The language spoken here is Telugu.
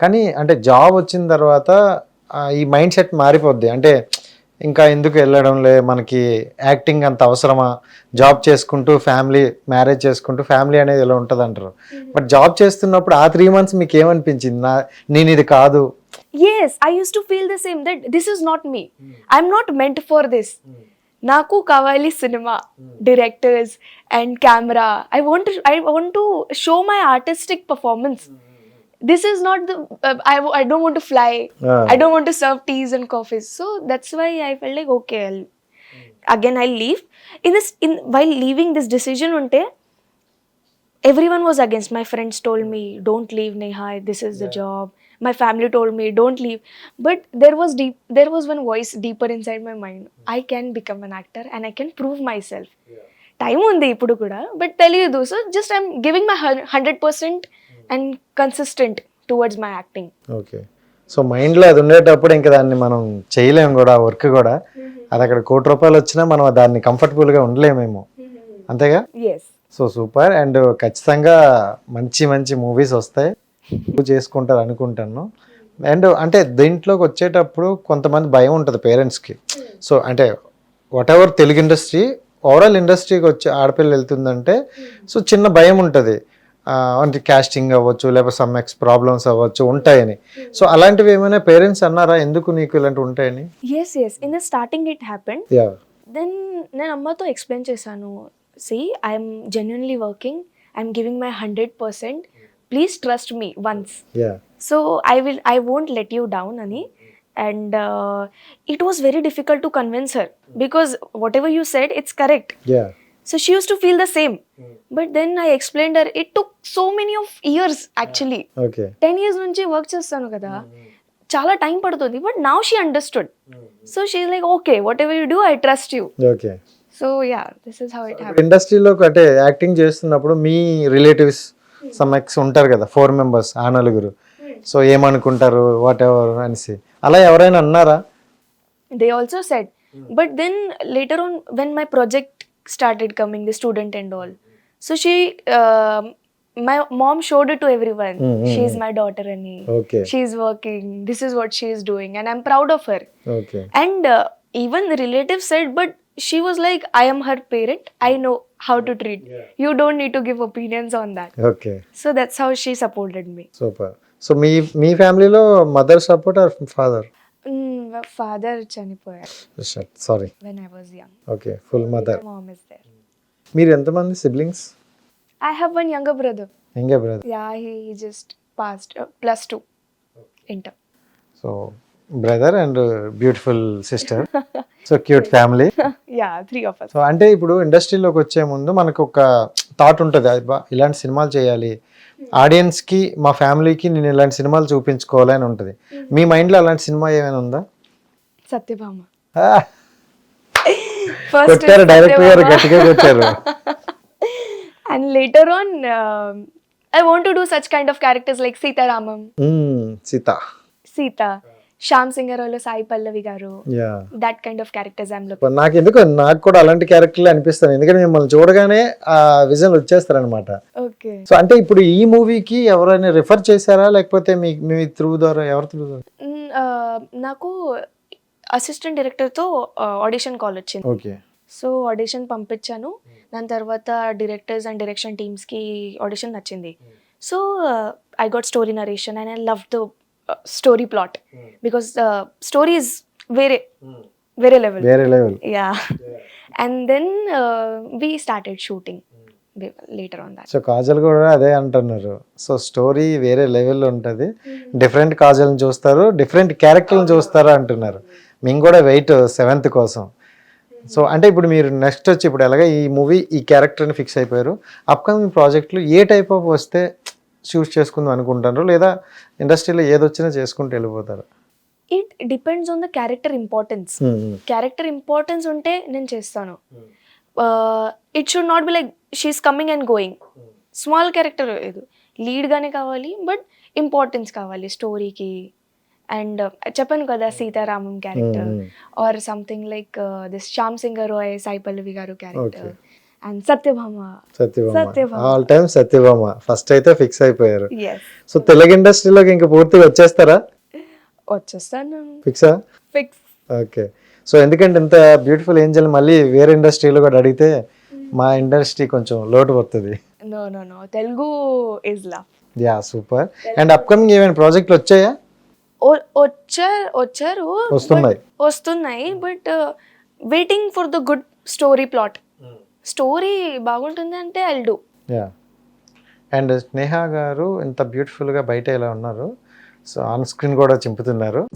కానీ అంటే జాబ్ వచ్చిన తర్వాత ఈ మైండ్ సెట్ మారిపోద్ది. అంటే ఇంకా ఎందుకు వెళ్ళడంలే మనకి యాక్టింగ్ అంత అవసరమా? జాబ్ చేసుకుంటూ ఫ్యామిలీ మ్యారేజ్ చేసుకుంటూ ఫ్యామిలీ అనేది ఇలా ఉంటుంది అంటారు బట్ జాబ్ చేస్తున్నప్పుడు ఆ త్రీ మంత్స్ మీకు ఏమనిపించింది నా నేను ఇది కాదు. Yes i used to feel the same that this is not me. i'm not meant for this. నాకు కావాలి cinema directors and camera I want I want to show my artistic performance this is not the I I don't want to fly Ah. I don't want to serve teas and coffees so that's why I felt like okay again I leave in this in why leaving this decision ఉంటే everyone was against my friends told me don't leave neha this is the job my family told me don't leave but there was deep there was one voice deeper inside my mind i can become an actor and i can prove myself time ఉంది ఇప్పుడు కూడా బట్ తెలియదు so just I'm giving my hundred percent and consistent towards my acting okay so మైండ్లో అది ఉండేటప్పుడు ఇంకా దాన్ని మనం చేయలేము కూడా వర్క్ కూడా. అది అక్కడ కోటి రూపాయలు వచ్చినా మనం దాన్ని కంఫర్టబుల్గా ఉండలేమేమో. అంతేగా? ఎస్ సో సూపర్ అండ్ ఖచ్చితంగా మంచి మంచి మూవీస్ వస్తాయి. చేసుకుంటారు అనుకుంటాను. అండ్ అంటే దీంట్లోకి వచ్చేటప్పుడు కొంతమంది భయం ఉంటుంది పేరెంట్స్కి. సో అంటే whatever Telugu industry overall ఇండస్ట్రీకి వచ్చి ఆడపిల్ల వెళ్తుందంటే సో చిన్న భయం ఉంటుంది. అంటే కాస్టింగ్ అవ్వచ్చు లేకపోతే సమ్ ఎక్స్ ప్రాబ్లమ్స్ అవ్వచ్చు ఉంటాయని. సో అలాంటివి ఏమైనా పేరెంట్స్ అన్నారా? ఎందుకు నీకు ఇలాంటివి ఉంటాయని? Yes yes in the starting it happened ya then నేను అమ్మతో ఎక్స్ప్లెయిన్ చేశాను. See I'm genuinely working I'm giving my hundred percent please trust me once so I will I won't let you down అని and it was very difficult to convince her because whatever you said it's correct so she use to feel the same but then I explain her it took so many of years actually ten years నుంచి వర్క్ చేస్తాను కదా. చాలా టైం పడుతుంది but now she understood so she like okay whatever you do I trust you okay so ya this is how it happen ఇండస్ట్రీలో అంటే యాక్టింగ్ చేస్తున్నప్పుడు మీ రిలేటివ్స్ సమ్ ఎక్స్ ఉంటారు కదా ఫోర్ మెంబర్స్ ఆ నలుగురు సో ఏమనుకుంటారు వాట్ ఎవర్ అనేసి. అలా ఎవరైనా అన్నారా? They also said. But then later on when my project started coming the student and all so she um my mom showed it to everyone Mm, mm, she's my daughter Annie. Okay she's working this is what she is doing and i'm proud of her okay and uh, even the relatives said but she was like i am her parent i know how to treat you don't need to give opinions on that okay so that's how she supported me super so మీ మీ ఫ్యామిలీలో mother support or father mm, father chanipoyar sorry when i was young. Okay full mother mom is there. మీరు ఎంతమంది siblings i have one younger brother. ఎంగే brother Yeah, he just passed uh, plus two. Inter. So brother and beautiful sister so cute family yeah, three of us. So అంటే ఇప్పుడు ఇండస్ట్రీలోకి వచ్చే ముందు మనకు ఒక థాట్ ఉంటుంది. ఇలాంటి సినిమాలు చేయాలి. ఆడియన్స్కి మా ఫ్యామిలీకి నేను ఇలాంటి సినిమాలు చూపించుకోవాలి అని ఉంటుంది. మీ మైండ్లో అలాంటి సినిమా ఏమైనా ఉందా? Satyabhama. And later on I want to do such kind of characters like Sitaramam Sita Sita Shyam సింగర్లో Sai Pallavi garu. That kind of characters I నాకు ఎందుకు నాకు కూడా అలాంటి క్యారెక్టర్లే అనిపిస్తాను. ఎందుకంటే మిమ్మల్ని చూడగానే విజన్ వచ్చేస్తారన్నమాట. ఓకే సో అంటే ఇప్పుడు ఈ మూవీకి ఎవరైనా రిఫర్ చేశారా? లేకపోతే మీ త్రూ ద్వారా ఎవరు త్రూ నాకు అసిస్టెంట్ డైరెక్టర్తో ఆడిషన్ కాల్ వచ్చింది. ఓకే. సో ఆడిషన్ పంపించాను. దాని తర్వాత డైరెక్టర్స్ అండ్ డైరెక్షన్ టీమ్స్కి ఆడిషన్ నచ్చింది. So I got story narration and I love the story plot because story is వేరే వేరే లెవెల్ వేరే level ya and then we started shooting later on that so Kajal కూడా అదే అంటున్నారు. సో స్టోరీ వేరే లెవెల్లో ఉంటుంది. డిఫరెంట్ కాజల్ని చూస్తారు డిఫరెంట్ క్యారెక్టర్ని చూస్తారు అంటున్నారు. మేము కూడా వెయిట్ సెవెంత్ కోసం. సో అంటే ఇప్పుడు మీరు నెక్స్ట్ వచ్చి ఇప్పుడు ఎలాగ ఈ మూవీ ఈ క్యారెక్టర్ని ఫిక్స్ అయిపోయారు. అప్కమింగ్ ప్రాజెక్టులు ఏ టైప్ ఆఫ్ వస్తే చూస్ చేసుకుందాం అనుకుంటారు లేదా ఇండస్ట్రీలో ఏదొచ్చినా చేసుకుంటూ వెళ్ళిపోతారు. It depends on the character importance character importance ఉంటే నేను చేస్తాను. It should not be like she is coming and going small character లేదు. లీడ్గానే కావాలి బట్ ఇంపార్టెన్స్ కావాలి స్టోరీకి అండ్ చెప్పాను కదా Sitaramam character or something like this Shyam Singha Roy Sai Pallavi garu character. And Satyabhama Satyabhama. All time Satyabhama first అయితే ఫిక్స్ అయిపోయారు. సో తెలుగు ఇండస్ట్రీలోకి ఇంకా పూర్తిగా వచ్చేస్తారా? వచ్చేస్తాను. ఫిక్సా ఫిక్స్ ఓకే సో ఎందుకంటే ఇంత బ్యూటిఫుల్ ఏంజల్ మళ్ళీ వేరే ఇండస్ట్రీలో కూడా అడిగితే మా ఇండస్ట్రీ కొంచెం లోటు పడుతుంది. No no no Telugu is love ya super and upcoming ఏమైనా ప్రాజెక్టులు వచ్చాయా? వచ్చారు వచ్చారు వస్తున్నాయి. but- వస్తున్నాయి but waiting for the good story plot story బాగుంటుంది అంటే I'll do ya and Sneha garu ఇంత బ్యూటిఫుల్గా బయట ఇలా ఉన్నారు? సో ఆన్ స్క్రీన్ కూడా చింపుతున్నారు.